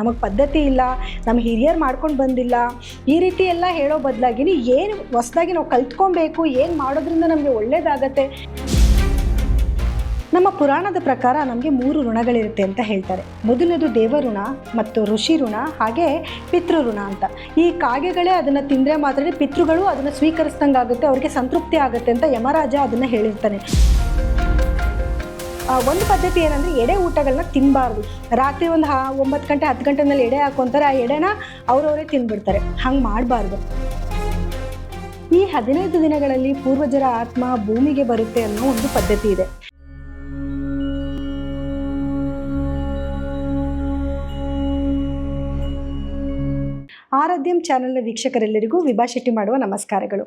ನಮಗೆ ಪದ್ಧತಿ ಇಲ್ಲ ನಮ್ಮ ಹಿರಿಯರು ಮಾಡ್ಕೊಂಡು ಬಂದಿಲ್ಲ. ಈ ರೀತಿ ಎಲ್ಲ ಹೇಳೋ ಬದಲಾಗಿ ಏನು ಹೊಸದಾಗಿ ನಾವು ಕಲ್ತ್ಕೊಬೇಕು, ಏನು ಮಾಡೋದ್ರಿಂದ ನಮಗೆ ಒಳ್ಳೇದಾಗತ್ತೆ? ನಮ್ಮ ಪುರಾಣದ ಪ್ರಕಾರ ನಮಗೆ ಮೂರು ಋಣಗಳಿರುತ್ತೆ ಅಂತ ಹೇಳ್ತಾರೆ. ಮೊದಲನೇದು ದೇವಋಣ ಮತ್ತು ಋಷಿ ಋಣ ಹಾಗೆ ಪಿತೃಋಣ ಅಂತ. ಈ ಕಾಗೆಗಳೇ ಅದನ್ನು ತಿಂದರೆ ಮಾತ್ರ ಪಿತೃಗಳು ಅದನ್ನು ಸ್ವೀಕರಿಸ್ದಂಗೆ ಆಗುತ್ತೆ ಅವ್ರಿಗೆ ಸಂತೃಪ್ತಿ ಆಗುತ್ತೆ ಅಂತ ಯಮರಾಜ ಅದನ್ನು ಹೇಳಿರ್ತಾನೆ. ಒಂದು ಪದ್ಧತಿ ಏನಂದರೆ ಎಡೆ ಊಟಗಳನ್ನ ತಿನ್ನಬಾರ್ದು ರಾತ್ರಿ ಒಂದು ಹಾ, ಒಂಬತ್ತು ಗಂಟೆ, ಹತ್ತು ಗಂಟೆ ಮೇಲೆ ಎಡೆ ಹಾಕೊತಾರೆ, ಆ ಎಡೆನ ಅವರವರೇ ತಿಂದ್ಬಿಡ್ತಾರೆ ಹಂಗೆ ಮಾಡಬಾರ್ದು. ಈ ಹದಿನೈದು ದಿನಗಳಲ್ಲಿ ಪೂರ್ವಜರ ಆತ್ಮ ಭೂಮಿಗೆ ಬರುತ್ತೆ ಅನ್ನೋ ಒಂದು ಪದ್ಧತಿ ಇದೆ. ಆರಾಧ್ಯಂ ಚಾನೆಲ್ನ ವೀಕ್ಷಕರೆಲ್ಲರಿಗೂ ವಿಭಾ ಶೆಟ್ಟಿ ಮಾಡುವ ನಮಸ್ಕಾರಗಳು.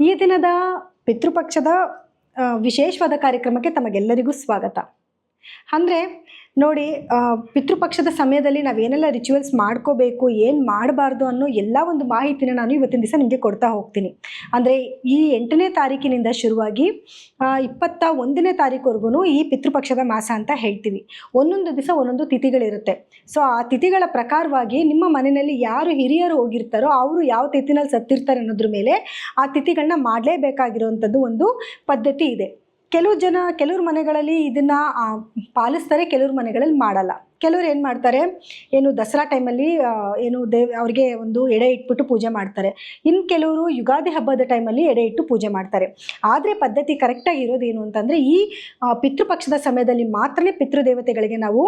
ಈ ದಿನದ ಪಿತೃಪಕ್ಷದ ವಿಶೇಷವಾದ ಕಾರ್ಯಕ್ರಮಕ್ಕೆ ತಮಗೆಲ್ಲರಿಗೂ ಸ್ವಾಗತ. ಅಂದರೆ ನೋಡಿ ಪಿತೃಪಕ್ಷದ ಸಮಯದಲ್ಲಿ ನಾವೇನೆಲ್ಲ ರಿಚುವಲ್ಸ್ ಮಾಡ್ಕೋಬೇಕು, ಏನು ಮಾಡಬಾರ್ದು ಅನ್ನೋ ಎಲ್ಲ ಒಂದು ಮಾಹಿತಿನ ನಾನು ಇವತ್ತಿನ ದಿವಸ ನಿಮಗೆ ಕೊಡ್ತಾ ಹೋಗ್ತೀನಿ. ಅಂದರೆ ಈ ಎಂಟನೇ ತಾರೀಕಿನಿಂದ ಶುರುವಾಗಿ ಇಪ್ಪತ್ತ ಒಂದನೇ ತಾರೀಕುವರೆಗೂ ಈ ಪಿತೃಪಕ್ಷದ ಮಾಸ ಅಂತ ಹೇಳ್ತೀವಿ. ಒಂದೊಂದು ದಿವಸ ಒಂದೊಂದು ತಿಥಿಗಳಿರುತ್ತೆ. ಸೊ ಆ ತಿಥಿಗಳ ಪ್ರಕಾರವಾಗಿ ನಿಮ್ಮ ಮನೆಯಲ್ಲಿ ಯಾರು ಹಿರಿಯರು ಹೋಗಿರ್ತಾರೋ, ಅವರು ಯಾವ ತಿಥಿನಲ್ಲಿ ಸತ್ತಿರ್ತಾರೆ ಅನ್ನೋದ್ರ ಮೇಲೆ ಆ ತಿಥಿಗಳನ್ನ ಮಾಡಲೇಬೇಕಾಗಿರುವಂಥದ್ದು ಒಂದು ಪದ್ಧತಿ ಇದೆ. ಕೆಲವು ಜನ ಕೆಲವ್ರ ಮನೆಗಳಲ್ಲಿ ಇದನ್ನು ಪಾಲಿಸ್ತಾರೆ ಕೆಲವ್ರ ಮನೆಗಳಲ್ಲಿ ಮಾಡಲ್ಲ. ಕೆಲವ್ರು ಏನು ಮಾಡ್ತಾರೆ, ಏನು ದಸರಾ ಟೈಮಲ್ಲಿ ಏನು ದೇವ್, ಅವ್ರಿಗೆ ಒಂದು ಎಡೆ ಇಟ್ಬಿಟ್ಟು ಪೂಜೆ ಮಾಡ್ತಾರೆ. ಇನ್ನು ಕೆಲವರು ಯುಗಾದಿ ಹಬ್ಬದ ಟೈಮಲ್ಲಿ ಎಡೆ ಇಟ್ಟು ಪೂಜೆ ಮಾಡ್ತಾರೆ. ಆದರೆ ಪದ್ಧತಿ ಕರೆಕ್ಟಾಗಿ ಇರೋದೇನು ಅಂತಂದರೆ, ಈ ಪಿತೃಪಕ್ಷದ ಸಮಯದಲ್ಲಿ ಮಾತ್ರನೇ ಪಿತೃದೇವತೆಗಳಿಗೆ ನಾವು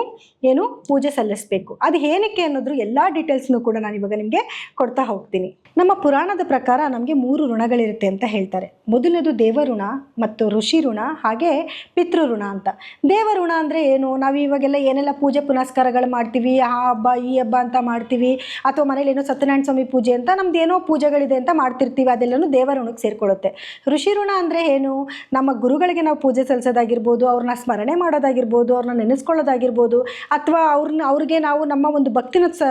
ಏನು ಪೂಜೆ ಸಲ್ಲಿಸಬೇಕು. ಅದು ಏನಕ್ಕೆ ಅನ್ನೋದ್ರ ಎಲ್ಲ ಡೀಟೇಲ್ಸ್ನು ಕೂಡ ನಾನು ಇವಾಗ ನಿಮಗೆ ಕೊಡ್ತಾ ಹೋಗ್ತೀನಿ. ನಮ್ಮ ಪುರಾಣದ ಪ್ರಕಾರ ನಮಗೆ ಮೂರು ಋಣಗಳಿರುತ್ತೆ ಅಂತ ಹೇಳ್ತಾರೆ. ಮೊದಲನೇದು ದೇವಋಣ ಮತ್ತು ಋಷಿ ಋಣ, ಹಾಗೆ ಪಿತೃಋಣ ಅಂತ. ದೇವಋಣ ಅಂದರೆ ಏನು? ನಾವು ಇವಾಗೆಲ್ಲ ಏನೆಲ್ಲ ಪೂಜೆ ಪುನಸ್ಕಾರಗಳು ಮಾಡ್ತೀವಿ, ಆ ಹಬ್ಬ, ಈ ಹಬ್ಬ ಅಂತ ಮಾಡ್ತೀವಿ, ಅಥವಾ ಮನೇಲಿ ಏನೋ ಸತ್ಯನಾರಾಯಣ ಸ್ವಾಮಿ ಪೂಜೆ ಅಂತ ನಮ್ದು ಏನೋ ಪೂಜೆಗಳಿದೆ ಅಂತ ಮಾಡ್ತಿರ್ತೀವಿ, ಅದೆಲ್ಲನೂ ದೇವಋಣಕ್ಕೆ ಸೇರಿಕೊಳ್ಳುತ್ತೆ. ಋಷಿ ಋಣ ಅಂದರೆ ಏನು? ನಮ್ಮ ಗುರುಗಳಿಗೆ ನಾವು ಪೂಜೆ ಸಲ್ಲಿಸೋದಾಗಿರ್ಬೋದು, ಅವ್ರನ್ನ ಸ್ಮರಣೆ ಮಾಡೋದಾಗಿರ್ಬೋದು, ಅವ್ರನ್ನ ನೆನೆಸ್ಕೊಳ್ಳೋದಾಗಿರ್ಬೋದು, ಅಥವಾ ಅವ್ರನ್ನ, ಅವ್ರಿಗೆ ನಾವು ನಮ್ಮ ಒಂದು ಭಕ್ತಿನ ಸ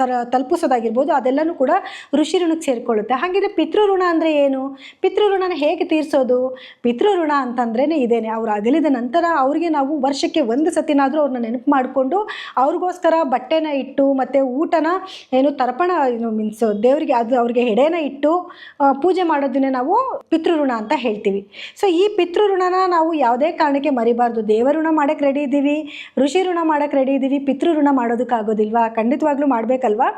ತರ ತಲುಪಿಸೋದಾಗಿರ್ಬೋದು, ಅದೆಲ್ಲನೂ ಕೂಡ ಋಷಿ ಋಣಕ್ಕೆ ಸೇರಿಕೊಳ್ಳುತ್ತೆ. ಹಾಗಿದ್ರೆ ಪಿತೃ ಋಣ ಅಂದರೆ ಏನು? ಪಿತೃ ಋಣನ ಹೇಗೆ ತೀರಿಸೋದು? ಪಿತೃ ಋಣ ಅಂತಂದ್ರೇ ಇದೇನೆ, ಅವ್ರು ಅಗಲಿದ ನಂತರ ಅವ್ರಿಗೆ ನಾವು ವರ್ಷಕ್ಕೆ ಒಂದು ಸತಿನಾದರೂ ಅವ್ರನ್ನ ನೆನಪು ಮಾಡಿಕೊಂಡು ಅವ್ರಿಗೋಸ್ಕರ ಬಟ್ಟೆನ ಇಟ್ಟು ಮತ್ತು ಊಟನ ಏನು ತರ್ಪಣ, ಏನು ಮೀನ್ಸ್ ದೇವರಿಗೆ ಅದು ಅವ್ರಿಗೆ ಹೆಡೆನ ಇಟ್ಟು ಪೂಜೆ ಮಾಡೋದನ್ನೇ ನಾವು ಪಿತೃಋಣ ಅಂತ ಹೇಳ್ತೀವಿ. ಸೊ ಈ ಪಿತೃಋಣನ ನಾವು ಯಾವುದೇ ಕಾರಣಕ್ಕೆ ಮರಿಬಾರ್ದು. ದೇವಋಣ ಮಾಡೋಕ್ಕೆ ರೆಡಿ ಇದ್ದೀವಿ, ಋಷಿ ಋಣ ಮಾಡೋಕ್ಕೆ ರೆಡಿ ಇದ್ದೀವಿ, ಪಿತೃಋಣ ಮಾಡೋದಕ್ಕಾಗೋದಿಲ್ವಾ? ಖಂಡಿತವಾಗ್ಲೂ ಮಾಡಬೇಕಲ್ವಾ?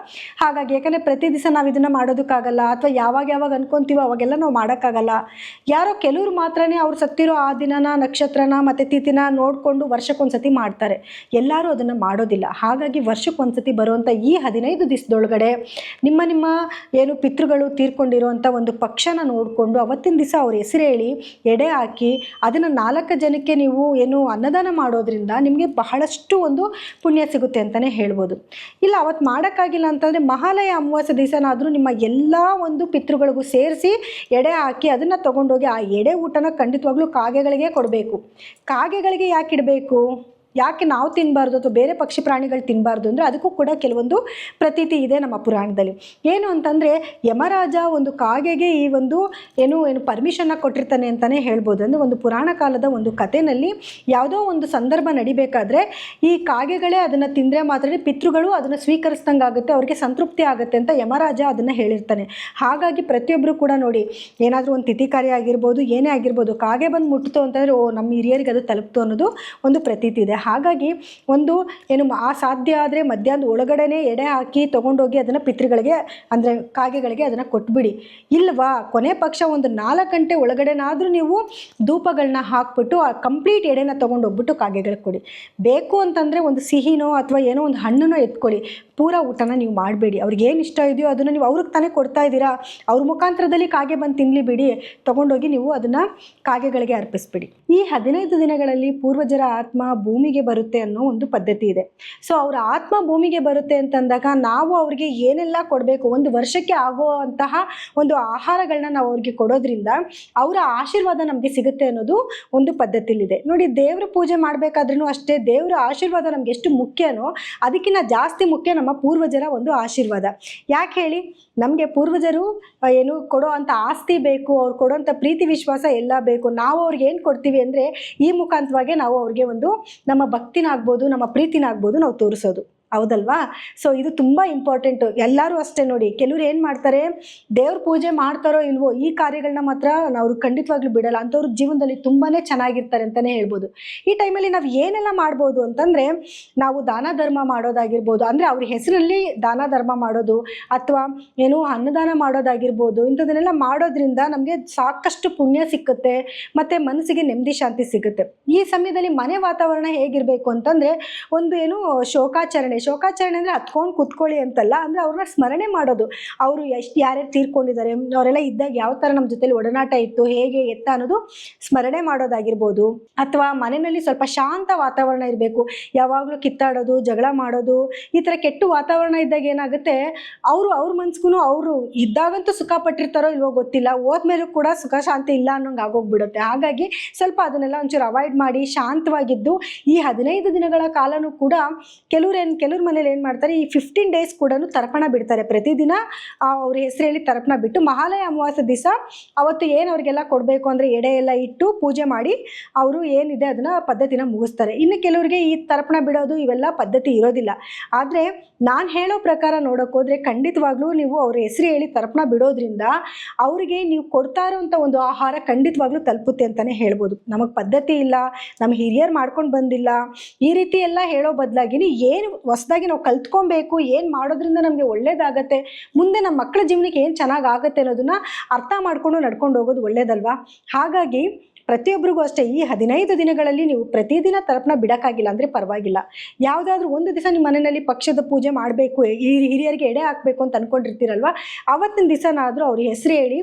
ಹಾಗಾಗಿ ಯಾಕಂದರೆ ಪ್ರತಿ ದಿವಸ ನಾವು ಇದನ್ನು ಮಾಡೋದಕ್ಕಾಗಲ್ಲ ಅಥವಾ ಯಾವಾಗ ಯಾವಾಗ ಅನ್ಕೊಂತೀವೋ ಅವಾಗೆಲ್ಲ ನಾವು ಮಾಡೋಕ್ಕಾಗಲ್ಲ. ಯಾರೋ ಕೆಲವ್ರು ಮಾತ್ರನೇ ಅವ್ರು ಸತ್ತಿರೋ ಆ ದಿನನ, ನಕ್ಷತ್ರನ ಮತ್ತು ತಿಥಿನ ನೋಡಿಕೊಂಡು ವರ್ಷಕ್ಕೊಂದ್ಸತಿ ಮಾಡ್ತಾರೆ. ಎಲ್ಲರೂ ಮಾಡೋದಿಲ್ಲ. ಹಾಗಾಗಿ ವರ್ಷಕ್ಕೆ ಒಂದ್ಸತಿ ಬರುವಂಥ ಈ ಹದಿನೈದು ದಿವಸದೊಳಗಡೆ ನಿಮ್ಮ ನಿಮ್ಮ ಏನು ಪಿತೃಗಳು ತೀರ್ಕೊಂಡಿರುವಂಥ ಒಂದು ಪಕ್ಷನ ನೋಡಿಕೊಂಡು ಅವತ್ತಿನ ದಿವಸ ಅವ್ರ ಹೆಸರು ಹೇಳಿ ಎಡೆ ಹಾಕಿ ಅದನ್ನು ನಾಲ್ಕು ಜನಕ್ಕೆ ನೀವು ಏನು ಅನ್ನದಾನ ಮಾಡೋದ್ರಿಂದ ನಿಮಗೆ ಬಹಳಷ್ಟು ಒಂದು ಪುಣ್ಯ ಸಿಗುತ್ತೆ ಅಂತಲೇ ಹೇಳ್ಬೋದು. ಇಲ್ಲ ಅವತ್ತು ಮಾಡೋಕ್ಕಾಗಿಲ್ಲ ಅಂತಂದರೆ ಮಹಾಲಯ ಅಮಾವಾಸ್ಯ ದಿವಸನಾದರೂ ನಿಮ್ಮ ಎಲ್ಲ ಒಂದು ಪಿತೃಗಳಿಗೂ ಸೇರಿಸಿ ಎಡೆ ಹಾಕಿ ಅದನ್ನು ತೊಗೊಂಡೋಗಿ ಆ ಎಡೆ ಊಟನ ಖಂಡಿತವಾಗ್ಲೂ ಕಾಗೆಗಳಿಗೆ ಕೊಡಬೇಕು. ಕಾಗೆಗಳಿಗೆ ಯಾಕೆ ಇಡಬೇಕು? ಯಾಕೆ ನಾವು ತಿನ್ನಬಾರ್ದು ಅಥವಾ ಬೇರೆ ಪಕ್ಷಿ ಪ್ರಾಣಿಗಳು ತಿನ್ನಬಾರ್ದು ಅಂದರೆ ಅದಕ್ಕೂ ಕೂಡ ಕೆಲವೊಂದು ಪ್ರತೀತಿ ಇದೆ ನಮ್ಮ ಪುರಾಣದಲ್ಲಿ. ಏನು ಅಂತಂದರೆ ಯಮರಾಜ ಒಂದು ಕಾಗೆಗೆ ಈ ಒಂದು ಏನು ಏನು ಪರ್ಮಿಷನ್ನ ಕೊಟ್ಟಿರ್ತಾನೆ ಅಂತಲೇ ಹೇಳ್ಬೋದು. ಅಂದರೆ ಒಂದು ಪುರಾಣ ಕಾಲದ ಒಂದು ಕಥೆನಲ್ಲಿ ಯಾವುದೋ ಒಂದು ಸಂದರ್ಭ ನಡಿಬೇಕಾದ್ರೆ ಈ ಕಾಗೆಗಳೇ ಅದನ್ನು ತಿಂದರೆ ಮಾತ್ರ ಪಿತೃಗಳು ಅದನ್ನು ಸ್ವೀಕರಿಸ್ದಂಗೆ ಆಗುತ್ತೆ, ಅವ್ರಿಗೆ ಸಂತೃಪ್ತಿ ಆಗುತ್ತೆ ಅಂತ ಯಮರಾಜ ಅದನ್ನು ಹೇಳಿರ್ತಾನೆ. ಹಾಗಾಗಿ ಪ್ರತಿಯೊಬ್ಬರು ಕೂಡ ನೋಡಿ, ಏನಾದರೂ ಒಂದು ತಿಥಿ ಕಾರ್ಯ ಆಗಿರ್ಬೋದು, ಏನೇ ಆಗಿರ್ಬೋದು, ಕಾಗೆ ಬಂದು ಮುಟ್ಟಿತು ಅಂತಂದರೆ ಓ, ನಮ್ಮ ಹಿರಿಯರಿಗೆ ಅದು ತಲುಪ್ತು ಅನ್ನೋದು ಒಂದು ಪ್ರತೀತಿ ಇದೆ. ಹಾಗಾಗಿ ಒಂದು ಏನು ಆ ಸಾಧ್ಯ ಆದರೆ ಮಧ್ಯಾಹ್ನದ ಒಳಗಡೆನೇ ಎಡೆ ಹಾಕಿ ತೊಗೊಂಡೋಗಿ ಅದನ್ನು ಪಿತೃಗಳಿಗೆ ಅಂದರೆ ಕಾಗೆಗಳಿಗೆ ಅದನ್ನು ಕೊಟ್ಬಿಡಿ. ಇಲ್ವಾ? ಕೊನೆ ಪಕ್ಷ ಒಂದು ನಾಲ್ಕು ಗಂಟೆ ಒಳಗಡೆನಾದರೂ ನೀವು ಧೂಪಗಳನ್ನ ಹಾಕ್ಬಿಟ್ಟು ಆ ಕಂಪ್ಲೀಟ್ ಎಡೆನ ತೊಗೊಂಡೋಗ್ಬಿಟ್ಟು ಕಾಗೆಗಳಿಗೆ ಕೊಡಿ. ಬೇಕು ಅಂತಂದರೆ ಒಂದು ಸಿಹಿನೋ ಅಥವಾ ಏನೋ ಒಂದು ಹಣ್ಣನ್ನೋ ಎತ್ಕೊಳ್ಳಿ. ಪೂರ ಊಟನ ನೀವು ಮಾಡಬೇಡಿ. ಅವ್ರಿಗೆ ಏನು ಇಷ್ಟ ಇದೆಯೋ ಅದನ್ನು ನೀವು ಅವ್ರಿಗೆ ತಾನೇ ಕೊಡ್ತಾ ಇದ್ದೀರಾ? ಅವ್ರ ಮುಖಾಂತರದಲ್ಲಿ ಕಾಗೆ ಬಂದು ತಿನ್ನಲಿ ಬಿಡಿ ತೊಗೊಂಡೋಗಿ ನೀವು ಅದನ್ನು ಕಾಗೆಗಳಿಗೆ ಅರ್ಪಿಸ್ಬಿಡಿ. ಈ ಹದಿನೈದು ದಿನಗಳಲ್ಲಿ ಪೂರ್ವಜರ ಆತ್ಮ ಭೂಮಿಗೆ ಬರುತ್ತೆ ಅನ್ನೋ ಒಂದು ಪದ್ಧತಿ ಇದೆ. ಸೊ ಅವರ ಆತ್ಮ ಭೂಮಿಗೆ ಬರುತ್ತೆ ಅಂತಂದಾಗ ನಾವು ಅವ್ರಿಗೆ ಏನೆಲ್ಲ ಕೊಡಬೇಕು, ಒಂದು ವರ್ಷಕ್ಕೆ ಆಗುವಂತಹ ಒಂದು ಆಹಾರಗಳನ್ನ ನಾವು ಅವ್ರಿಗೆ ಕೊಡೋದ್ರಿಂದ ಅವರ ಆಶೀರ್ವಾದ ನಮಗೆ ಸಿಗುತ್ತೆ ಅನ್ನೋದು ಒಂದು ಪದ್ಧತಿಲಿದೆ. ನೋಡಿ, ದೇವ್ರ ಪೂಜೆ ಮಾಡಬೇಕಾದ್ರೂ ಅಷ್ಟೇ ದೇವರ ಆಶೀರ್ವಾದ ನಮ್ಗೆ ಎಷ್ಟು ಮುಖ್ಯನೋ ಅದಕ್ಕಿಂತ ಜಾಸ್ತಿ ಮುಖ್ಯ ನಮ್ಮ ಪೂರ್ವಜರ ಒಂದು ಆಶೀರ್ವಾದ. ಯಾಕೆ ಹೇಳಿ? ನಮಗೆ ಪೂರ್ವಜರು ಏನು ಕೊಡೋ ಅಂಥ ಆಸ್ತಿ ಬೇಕು, ಅವ್ರು ಕೊಡೋಂಥ ಪ್ರೀತಿ, ವಿಶ್ವಾಸ ಎಲ್ಲ ಬೇಕು. ನಾವು ಅವ್ರಿಗೆ ಏನು ಕೊಡ್ತೀವಿ ಅಂದರೆ ಈ ಮುಖಾಂತವಾಗಿ ನಾವು ಅವ್ರಿಗೆ ಒಂದು ನಮ್ಮ ಭಕ್ತಿನಾಗ್ಬೋದು, ನಮ್ಮ ಪ್ರೀತಿನಾಗ್ಬೋದು ನಾವು ತೋರಿಸೋದು. ಹೌದಲ್ವಾ? ಸೊ ಇದು ತುಂಬ ಇಂಪಾರ್ಟೆಂಟು ಎಲ್ಲರೂ ಅಷ್ಟೇ ನೋಡಿ. ಕೆಲವ್ರು ಏನು ಮಾಡ್ತಾರೆ, ದೇವ್ರ ಪೂಜೆ ಮಾಡ್ತಾರೋ ಇಲ್ವೋ, ಈ ಕಾರ್ಯಗಳನ್ನ ಮಾತ್ರ ಅವರು ಖಂಡಿತವಾಗ್ಲೂ ಬಿಡಲ್ಲ. ಅಂಥವ್ರ ಜೀವನದಲ್ಲಿ ತುಂಬಾ ಚೆನ್ನಾಗಿರ್ತಾರೆ ಅಂತಲೇ ಹೇಳ್ಬೋದು. ಈ ಟೈಮಲ್ಲಿ ನಾವು ಏನೆಲ್ಲ ಮಾಡ್ಬೋದು ಅಂತಂದರೆ, ನಾವು ದಾನ ಧರ್ಮ ಮಾಡೋದಾಗಿರ್ಬೋದು. ಅಂದರೆ ಅವ್ರ ಹೆಸರಲ್ಲಿ ದಾನ ಧರ್ಮ ಮಾಡೋದು, ಅಥವಾ ಏನು ಅನ್ನದಾನ ಮಾಡೋದಾಗಿರ್ಬೋದು ಇಂಥದನ್ನೆಲ್ಲ ಮಾಡೋದ್ರಿಂದ ನಮಗೆ ಸಾಕಷ್ಟು ಪುಣ್ಯ ಸಿಕ್ಕುತ್ತೆ, ಮತ್ತು ಮನಸ್ಸಿಗೆ ನೆಮ್ಮದಿ ಶಾಂತಿ ಸಿಗುತ್ತೆ ಈ ಸಮಯದಲ್ಲಿ ಮನೆ ವಾತಾವರಣ ಹೇಗಿರಬೇಕು ಅಂತಂದರೆ, ಒಂದು ಏನು ಶೋಕಾಚರಣೆ ಶೋಕಾಚರಣೆ ಅಂದರೆ ಹತ್ಕೊಂಡು ಕುತ್ಕೊಳ್ಳಿ ಅಂತಲ್ಲ, ಅಂದರೆ ಅವ್ರನ್ನ ಸ್ಮರಣೆ ಮಾಡೋದು. ಅವರು ಎಷ್ಟು ಯಾರ್ಯಾರು ತೀರ್ಕೊಂಡಿದ್ದಾರೆ, ಅವರೆಲ್ಲ ಇದ್ದಾಗ ಯಾವ ಥರ ನಮ್ಮ ಜೊತೆಲಿ ಒಡನಾಟ ಇತ್ತು, ಹೇಗೆ ಎತ್ತ ಅನ್ನೋದು ಸ್ಮರಣೆ ಮಾಡೋದಾಗಿರ್ಬೋದು. ಅಥವಾ ಮನೆಯಲ್ಲಿ ಸ್ವಲ್ಪ ಶಾಂತ ವಾತಾವರಣ ಇರಬೇಕು. ಯಾವಾಗಲೂ ಕಿತ್ತಾಡೋದು, ಜಗಳ ಮಾಡೋದು, ಈ ಥರ ಕೆಟ್ಟು ವಾತಾವರಣ ಇದ್ದಾಗ ಏನಾಗುತ್ತೆ, ಅವರು ಅವ್ರ ಮನ್ಸ್ಗೂ ಅವರು ಇದ್ದಾಗಂತೂ ಸುಖ ಪಟ್ಟಿರ್ತಾರೋ ಇಲ್ವೋ ಗೊತ್ತಿಲ್ಲ, ಹೋದ್ಮೇಲೂ ಕೂಡ ಸುಖ ಶಾಂತಿ ಇಲ್ಲ ಅನ್ನೋಂಗೆ ಆಗೋಗ್ಬಿಡುತ್ತೆ. ಹಾಗಾಗಿ ಸ್ವಲ್ಪ ಅದನ್ನೆಲ್ಲ ಒಂಚೂರು ಅವಾಯ್ಡ್ ಮಾಡಿ ಶಾಂತವಾಗಿದ್ದು, ಈ ಹದಿನೈದು ದಿನಗಳ ಕಾಲನೂ ಕೂಡ ಕೆಲವ್ರು ಏನು ಕೆಲವ್ರ ಮನೇಲಿ ಏನು ಮಾಡ್ತಾರೆ, ಈ ಫಿಫ್ಟೀನ್ ಡೇಸ್ ಕೂಡ ತರ್ಪಣ ಬಿಡ್ತಾರೆ. ಪ್ರತಿದಿನ ಅವ್ರ ಹೆಸರು ಹೇಳಿ ತರ್ಪಣ ಬಿಟ್ಟು ಮಹಾಲಯ ಅಮಾವಾಸ್ಯ ದಿವಸ ಅವತ್ತು ಏನು ಅವ್ರಿಗೆಲ್ಲ ಕೊಡಬೇಕು ಅಂದರೆ ಎಡೆ ಎಲ್ಲ ಇಟ್ಟು ಪೂಜೆ ಮಾಡಿ ಅವರು ಏನಿದೆ ಅದನ್ನು ಪದ್ಧತಿನ ಮುಗಿಸ್ತಾರೆ. ಇನ್ನು ಕೆಲವರಿಗೆ ಈ ತರ್ಪಣ ಬಿಡೋದು ಇವೆಲ್ಲ ಪದ್ಧತಿ ಇರೋದಿಲ್ಲ. ಆದರೆ ನಾನು ಹೇಳೋ ಪ್ರಕಾರ ನೋಡೋಕ್ಕೋದ್ರೆ ಖಂಡಿತವಾಗ್ಲೂ ನೀವು ಅವ್ರ ಹೆಸರು ಹೇಳಿ ತರ್ಪಣ ಬಿಡೋದ್ರಿಂದ ಅವರಿಗೆ ನೀವು ಕೊಡ್ತಾ ಇರೋವಂಥ ಒಂದು ಆಹಾರ ಖಂಡಿತವಾಗ್ಲೂ ತಲುಪುತ್ತೆ ಅಂತಲೇ ಹೇಳ್ಬೋದು. ನಮಗೆ ಪದ್ಧತಿ ಇಲ್ಲ ನಮ್ಮ ಹಿರಿಯರು ಮಾಡ್ಕೊಂಡು ಬಂದಿಲ್ಲ, ಈ ರೀತಿ ಎಲ್ಲ ಹೇಳೋ ಬದಲಾಗಿ ಏನು ಹೊಸದಾಗಿ ನಾವು ಕಲ್ತ್ಕೊಬೇಕು, ಏನು ಮಾಡೋದ್ರಿಂದ ನಮಗೆ ಒಳ್ಳೇದಾಗತ್ತೆ, ಮುಂದೆ ನಮ್ಮ ಮಕ್ಕಳ ಜೀವನಕ್ಕೆ ಏನು ಚೆನ್ನಾಗಿ ಆಗುತ್ತೆ ಅನ್ನೋದನ್ನ ಅರ್ಥ ಮಾಡಿಕೊಂಡು ನಡ್ಕೊಂಡು ಹೋಗೋದು ಒಳ್ಳೇದಲ್ವಾ? ಹಾಗಾಗಿ ಪ್ರತಿಯೊಬ್ಬರಿಗೂ ಅಷ್ಟೇ, ಈ ಹದಿನೈದು ದಿನಗಳಲ್ಲಿ ನೀವು ಪ್ರತಿದಿನ ತರ್ಪಣ ಬಿಡೋಕ್ಕಾಗಿಲ್ಲ ಅಂದರೆ ಪರವಾಗಿಲ್ಲ. ಯಾವುದಾದ್ರೂ ಒಂದು ದಿವಸ ನಿಮ್ಮ ಮನೆಯಲ್ಲಿ ಪಕ್ಷದ ಪೂಜೆ ಮಾಡಬೇಕು, ಈ ಹಿರಿಯರಿಗೆ ಎಡೆ ಹಾಕಬೇಕು ಅಂತ ಅಂದ್ಕೊಂಡಿರ್ತೀರಲ್ವ ಅವತ್ತಿನ ದಿವಸನಾದರೂ ಅವ್ರ ಹೆಸರು ಹೇಳಿ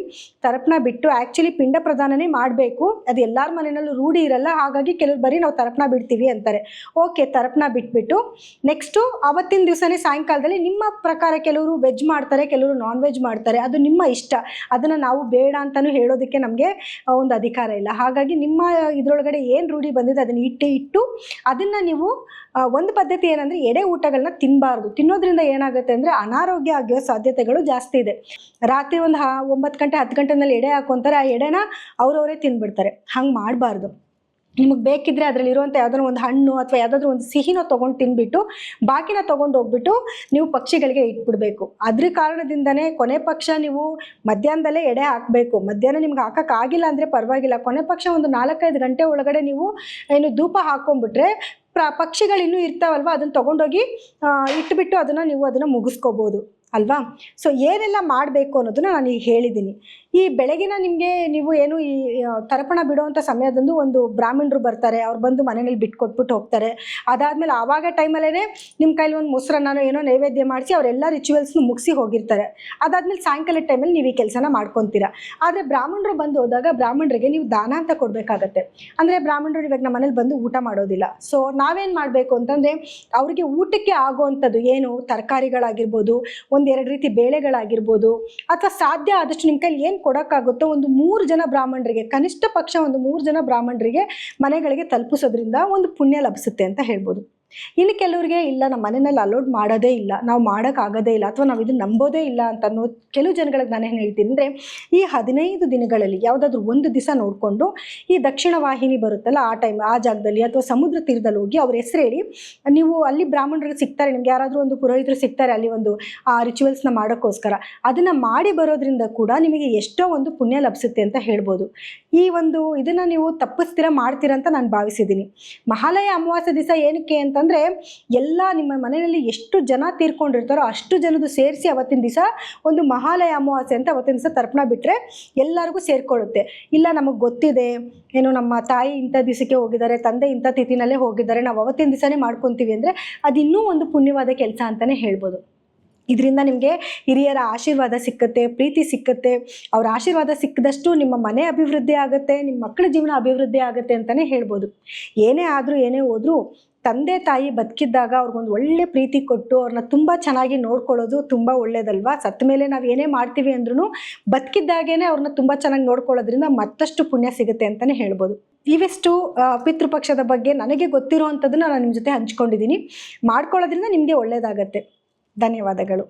ತರ್ಪಣ ಬಿಟ್ಟು ಆ್ಯಕ್ಚುಲಿ ಪಿಂಡ ಪ್ರದಾನನೇ ಮಾಡಬೇಕು. ಅದು ಎಲ್ಲರ ಮನೆಯಲ್ಲೂ ರೂಢಿ ಇರಲ್ಲ, ಹಾಗಾಗಿ ಕೆಲವ್ರು ಬರೀ ನಾವು ತರ್ಪಣ ಬಿಡ್ತೀವಿ ಅಂತಾರೆ. ಓಕೆ ತರ್ಪಣ ಬಿಟ್ಬಿಟ್ಟು ನೆಕ್ಸ್ಟು ಅವತ್ತಿನ ದಿವಸನೇ ಸಾಯಂಕಾಲದಲ್ಲಿ ನಿಮ್ಮ ಪ್ರಕಾರ ಕೆಲವರು ವೆಜ್ ಮಾಡ್ತಾರೆ, ಕೆಲವರು ನಾನ್ ವೆಜ್ ಮಾಡ್ತಾರೆ. ಅದು ನಿಮ್ಮ ಇಷ್ಟ. ಅದನ್ನು ನಾವು ಬೇಡ ಅಂತಲೂ ಹೇಳೋದಕ್ಕೆ ನಮಗೆ ಒಂದು ಅಧಿಕಾರ ಇಲ್ಲ. ಹಾಗಾಗಿ ನಿಮ್ಮ ಇದರೊಳಗಡೆ ಏನು ರೂಢಿ ಬಂದಿದೆ ಅದನ್ನು ಇಟ್ಟೆ ಇಟ್ಟು ಅದನ್ನು ನೀವು ಒಂದು ಪದ್ಧತಿ ಏನಂದರೆ ಎಡೆ ಊಟಗಳನ್ನ ತಿನ್ನಬಾರ್ದು ತಿನ್ನೋದ್ರಿಂದ ಏನಾಗುತ್ತೆ ಅಂದರೆ ಅನಾರೋಗ್ಯ ಆಗಿರೋ ಸಾಧ್ಯತೆಗಳು ಜಾಸ್ತಿ ಇದೆ. ರಾತ್ರಿ ಒಂದು ಹಾ, ಒಂಬತ್ತು ಗಂಟೆ, ಹತ್ತು ಗಂಟೆನಲ್ಲಿ ಎಡೆ ಹಾಕೊತಾರೆ, ಆ ಎಡೆನ ಅವರವರೇ ತಿಂದ್ಬಿಡ್ತಾರೆ ಹಂಗೆ ಮಾಡಬಾರ್ದು. ನಿಮಗೆ ಬೇಕಿದ್ರೆ ಅದರಲ್ಲಿ ಇರುವಂಥ ಯಾವ್ದಾದ್ರು ಒಂದು ಹಣ್ಣು ಅಥವಾ ಯಾವುದಾದ್ರು ಒಂದು ಸಿಹಿನೋ ತೊಗೊಂಡು ತಿನ್ಬಿಟ್ಟು, ಬಾಕಿನ ತೊಗೊಂಡು ಹೋಗ್ಬಿಟ್ಟು ನೀವು ಪಕ್ಷಿಗಳಿಗೆ ಇಟ್ಬಿಡ್ಬೇಕು. ಅದ್ರ ಕಾರಣದಿಂದನೇ ಕೊನೆ ಪಕ್ಷ ನೀವು ಮಧ್ಯಾಹ್ನದಲ್ಲೇ ಎಡೆ ಹಾಕಬೇಕು. ಮಧ್ಯಾಹ್ನ ನಿಮ್ಗೆ ಹಾಕೋಕ್ಕಾಗಿಲ್ಲ ಅಂದರೆ ಪರವಾಗಿಲ್ಲ. ಕೊನೆ ಪಕ್ಷ ಒಂದು ನಾಲ್ಕೈದು ಗಂಟೆ ಒಳಗಡೆ ನೀವು ಏನು ಧೂಪ ಹಾಕೊಂಡ್ಬಿಟ್ರೆ ಪ್ರ ಪಕ್ಷಿಗಳು ಇನ್ನೂ ಇರ್ತಾವಲ್ವ, ಅದನ್ನು ತೊಗೊಂಡೋಗಿ ಇಟ್ಬಿಟ್ಟು ಅದನ್ನು ನೀವು ಅದನ್ನು ಮುಗಿಸ್ಕೋಬೋದು. ಅಲ್ವಾ? ಸೊ ಏನೆಲ್ಲ ಮಾಡಬೇಕು ಅನ್ನೋದನ್ನ ನಾನು ಈಗ ಹೇಳಿದ್ದೀನಿ ಈ ಬೆಳಗಿನ ನಿಮಗೆ ನೀವು ಏನು ಈ ತರಪಣ ಬಿಡುವಂಥ ಸಮಯದಂದು ಒಂದು ಬ್ರಾಹ್ಮಣರು ಬರ್ತಾರೆ, ಅವ್ರು ಬಂದು ಮನೆಯಲ್ಲಿ ಬಿಟ್ಕೊಟ್ಬಿಟ್ಟು ಹೋಗ್ತಾರೆ. ಅದಾದಮೇಲೆ ಆವಾಗ ಟೈಮಲ್ಲೇ ನಿಮ್ಮ ಕೈಲಿ ಒಂದು ಮೊಸರನ್ನ ಏನೋ ನೈವೇದ್ಯ ಮಾಡಿಸಿ ಅವರೆಲ್ಲ ರಿಚುವಲ್ಸ್ನು ಮುಗಿಸಿ ಹೋಗಿರ್ತಾರೆ. ಅದಾದಮೇಲೆ ಸಾಯಂಕಾಲ ಟೈಮಲ್ಲಿ ನೀವು ಈ ಕೆಲಸನ ಮಾಡ್ಕೊತೀರಾ. ಆದರೆ ಬ್ರಾಹ್ಮಣರು ಬಂದು ಹೋದಾಗ ಬ್ರಾಹ್ಮಣರಿಗೆ ನೀವು ದಾನ ಅಂತ ಕೊಡಬೇಕಾಗತ್ತೆ. ಅಂದರೆ ಬ್ರಾಹ್ಮಣರು ಇವಾಗ ನಮ್ಮ ಮನೇಲಿ ಬಂದು ಊಟ ಮಾಡೋದಿಲ್ಲ. ಸೊ ನಾವೇನು ಮಾಡಬೇಕು ಅಂತಂದರೆ ಅವರಿಗೆ ಊಟಕ್ಕೆ ಆಗುವಂಥದ್ದು ಏನು? ತರಕಾರಿಗಳಾಗಿರ್ಬೋದು ಒಂದೆರಡು ರೀತಿ ಬೇಳೆಗಳಾಗಿರ್ಬೋದು, ಅಥವಾ ಸಾಧ್ಯ ಆದಷ್ಟು ನಿಮ್ಮ ಕೈಲಿ ಏನು ಕೊಡೋಕ್ಕಾಗುತ್ತೋ ಒಂದು ಮೂರು ಜನ ಬ್ರಾಹ್ಮಣರಿಗೆ, ಕನಿಷ್ಠ ಪಕ್ಷ ಒಂದು ಮೂರು ಜನ ಬ್ರಾಹ್ಮಣರಿಗೆ ಮನೆಗಳಿಗೆ ತಲುಪಿಸೋದ್ರಿಂದ ಒಂದು ಪುಣ್ಯ ಲಭಿಸುತ್ತೆ ಅಂತ ಹೇಳ್ಬೋದು. ಇನ್ನು ಕೆಲವರಿಗೆ ಇಲ್ಲ ನಮ್ಮ ಮನೆಯಲ್ಲಿ ಅಲೋಡ್ ಮಾಡೋದೇ ಇಲ್ಲ, ನಾವು ಮಾಡೋಕ್ಕಾಗೋದೇ ಇಲ್ಲ ಅಥವಾ ನಾವು ಇದನ್ನು ನಂಬೋದೇ ಇಲ್ಲ ಅಂತ ಅನ್ನೋ ಕೆಲವು ಜನಗಳಿಗೆ ನಾನು ಏನು ಹೇಳ್ತೀನಿ ಅಂದರೆ, ಈ ಹದಿನೈದು ದಿನಗಳಲ್ಲಿ ಯಾವುದಾದ್ರೂ ಒಂದು ದಿವಸ ನೋಡಿಕೊಂಡು ಈ ದಕ್ಷಿಣ ವಾಹಿನಿ ಬರುತ್ತಲ್ಲ ಆ ಟೈಮ್ ಆ ಜಾಗದಲ್ಲಿ ಅಥವಾ ಸಮುದ್ರ ತೀರದಲ್ಲಿ ಹೋಗಿ ಅವ್ರ ಹೆಸರು ಹೇಳಿ ನೀವು ಅಲ್ಲಿ ಬ್ರಾಹ್ಮಣರು ಸಿಗ್ತಾರೆ, ನಿಮ್ಗೆ ಯಾರಾದರೂ ಒಂದು ಪುರೋಹಿತರು ಸಿಗ್ತಾರೆ ಅಲ್ಲಿ ಒಂದು, ಆ ರಿಚುವಲ್ಸ್ನ ಮಾಡೋಕ್ಕೋಸ್ಕರ. ಅದನ್ನು ಮಾಡಿ ಬರೋದ್ರಿಂದ ಕೂಡ ನಿಮಗೆ ಎಷ್ಟೋ ಒಂದು ಪುಣ್ಯ ಲಭಿಸುತ್ತೆ ಅಂತ ಹೇಳ್ಬೋದು. ಈ ಒಂದು ಇದನ್ನು ನೀವು ತಪ್ಪಿಸ್ತೀರ ಮಾಡ್ತೀರ ಅಂತ ನಾನು ಭಾವಿಸಿದ್ದೀನಿ. ಮಹಾಲಯ ಅಮಾವಾಸ್ಯ ದಿವಸ ಏನಕ್ಕೆ ಅಂತಂದರೆ ಎಲ್ಲ ನಿಮ್ಮ ಮನೆಯಲ್ಲಿ ಎಷ್ಟು ಜನ ತೀರ್ಕೊಂಡಿರ್ತಾರೋ ಅಷ್ಟು ಜನದ್ದು ಸೇರಿಸಿ ಅವತ್ತಿನ ದಿವಸ ಒಂದು ಮಹಾಲಯ ಅಮಾವಾಸ್ಯೆ ಅಂತ ಅವತ್ತಿನ ದಿವಸ ತರ್ಪಣ ಬಿಟ್ಟರೆ ಎಲ್ಲರಿಗೂ ಸೇರಿಕೊಳ್ಳುತ್ತೆ. ಇಲ್ಲ ನಮಗೆ ಗೊತ್ತಿದೆ, ಏನು ನಮ್ಮ ತಾಯಿ ಇಂಥ ದಿವಸಕ್ಕೆ ಹೋಗಿದ್ದಾರೆ, ತಂದೆ ಇಂಥ ತಿಥಿನಲ್ಲೇ ಹೋಗಿದ್ದಾರೆ, ನಾವು ಅವತ್ತಿನ ದಿವಸನೇ ಮಾಡ್ಕೊತೀವಿ ಅಂದರೆ ಅದು ಇನ್ನೂ ಒಂದು ಪುಣ್ಯವಾದ ಕೆಲಸ ಅಂತಲೇ ಹೇಳ್ಬೋದು. ಇದರಿಂದ ನಿಮಗೆ ಹಿರಿಯರ ಆಶೀರ್ವಾದ ಸಿಕ್ಕತ್ತೆ, ಪ್ರೀತಿ ಸಿಕ್ಕತ್ತೆ. ಅವರ ಆಶೀರ್ವಾದ ಸಿಕ್ಕದಷ್ಟು ನಿಮ್ಮ ಮನೆ ಅಭಿವೃದ್ಧಿ ಆಗುತ್ತೆ, ನಿಮ್ಮ ಮಕ್ಕಳ ಜೀವನ ಅಭಿವೃದ್ಧಿ ಆಗುತ್ತೆ ಅಂತಲೇ ಹೇಳ್ಬೋದು. ಏನೇ ಆದರೂ ಏನೇ ಹೋದರೂ ತಂದೆ ತಾಯಿ ಬದುಕಿದ್ದಾಗ ಅವ್ರಿಗೊಂದು ಒಳ್ಳೆ ಪ್ರೀತಿ ಕೊಟ್ಟು ಅವ್ರನ್ನ ತುಂಬ ಚೆನ್ನಾಗಿ ನೋಡ್ಕೊಳ್ಳೋದು ತುಂಬ ಒಳ್ಳೇದಲ್ವಾ? ಸತ್ತ ಮೇಲೆ ನಾವು ಏನೇ ಮಾಡ್ತೀವಿ ಅಂದ್ರೂ ಬದುಕಿದ್ದಾಗೇನೆ ಅವ್ರನ್ನ ತುಂಬ ಚೆನ್ನಾಗಿ ನೋಡ್ಕೊಳ್ಳೋದ್ರಿಂದ ಮತ್ತಷ್ಟು ಪುಣ್ಯ ಸಿಗುತ್ತೆ ಅಂತಲೇ ಹೇಳ್ಬೋದು. ಇವೆಷ್ಟು ಪಿತೃಪಕ್ಷದ ಬಗ್ಗೆ ನನಗೆ ಗೊತ್ತಿರುವಂಥದ್ದನ್ನು ನಾನು ನಿಮ್ಮ ಜೊತೆ ಹಂಚ್ಕೊಂಡಿದ್ದೀನಿ ಮಾಡ್ಕೊಳ್ಳೋದ್ರಿಂದ ನಿಮಗೆ ಒಳ್ಳೆಯದಾಗತ್ತೆ ಧನ್ಯವಾದಗಳು.